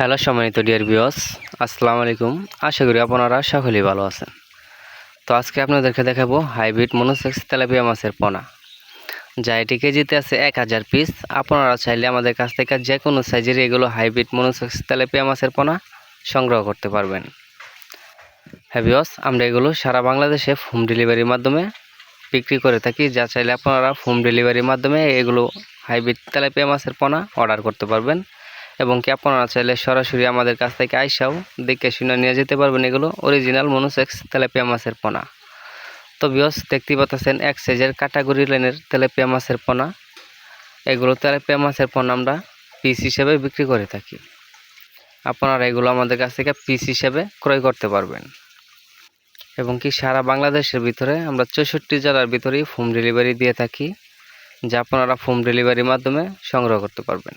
Hello সম্মানিত deer বিয়স আসসালামু আলাইকুম। আশা করি আপনারা সকলেই ভালো আছেন। তো আজকে আপনাদেরকে দেখাবো হাইব্রিড মনোসেক্স তেলাপিয়া মাছের পোনা। যা এটি কেজিতে আছে এক হাজার পিস। আপনারা চাইলে আমাদের কাছ থেকে যে কোনো সাইজের এগুলো হাইব্রিড মনোসেক্স তেলাপিয়া মাছের পোনা সংগ্রহ করতে পারবেন। হ্যাঁ বিয়স আমরা এগুলো সারা বাংলাদেশে হোম ডেলিভারির মাধ্যমে বিক্রি করে থাকি। যা চাইলে আপনারা হোম ডেলিভারির মাধ্যমে এগুলো হাইব্রিড তেলাপিয়া মাছের পোনা অর্ডার করতে পারবেন। এবং কি আপনারা চাইলে সরাসরি আমাদের কাছ থেকে আইসাও দেখে শুনে নিয়ে যেতে পারবেন এগুলো। অরিজিনাল মনোসেক্স তেলাপিয়া মাছের পোনা। তো বিয়স দেখতেই পাচ্ছেন এক সাইজের কাটাগরি লাইনের তেলাপিয়া মাছের পোনা। এগুলো তেলাপিয়া মাছের পোনা আমরা পিস হিসেবে বিক্রি করে থাকি। আপনারা এগুলো আমাদের কাছ থেকে পিস হিসেবে ক্রয় করতে পারবেন। এবং কি সারা বাংলাদেশের ভিতরে আমরা চৌষট্টি জেলার ভিতরেই হোম ডেলিভারি দিয়ে থাকি, যা আপনারা হোম ডেলিভারির মাধ্যমে সংগ্রহ করতে পারবেন।